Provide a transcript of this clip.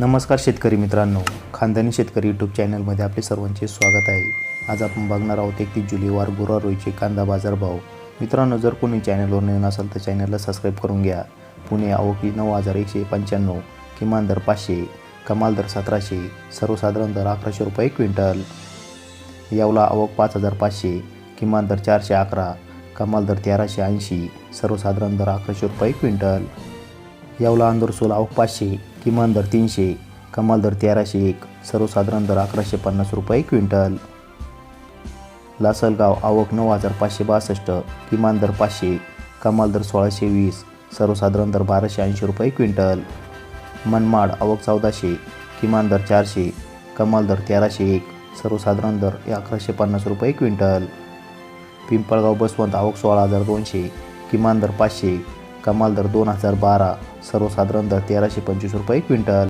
नमस्कार शेतकरी मित्रांनो. खानदानी शेतकरी यूट्यूब चॅनलमध्ये आपले सर्वांचे स्वागत आहे. आज आपण बघणार आहोत एकतीस जुलैवार गुरुवार कांदा बाजार भाव. मित्रांनो जर कोणी चॅनलवर नवीन असाल तर चॅनलला सबस्क्राईब करून घ्या. पुणे आवकी नऊ हजार एकशे पंच्याण्णव किमान दर पाचशे कमाल दर सतराशे सर्वसाधारण दर अकराशे रुपये क्विंटल. यावला आवक पाच हजार पाचशे किमान दर चारशे अकरा कमाल दर तेराशे ऐंशी सर्वसाधारण दर अकराशे रुपये क्विंटल. येवला अंदरसोल आवक पाचशे किमान दर तीनशे कमाल दर तेराशे एक सर्वसाधारण दर अकराशे पन्नास रुपये क्विंटल. लासलगाव आवक नऊ हजार पाचशे बासष्ट किमान दर पाचशे कमाल दर सोळाशे वीस सर्वसाधारण दर बाराशे ऐंशी रुपये क्विंटल. मनमाड आवक चौदाशे किमान दर चारशे कमाल दर तेराशे एक सर्वसाधारण दर अकराशे पन्नास रुपये क्विंटल. पिंपळगाव बसवंत आवक सोळा हजार दोनशे किमान दर पाचशे कमाल दर दोन हजार बारा सर्वसाधारण दर तेराशे पंचवीस रुपये क्विंटल.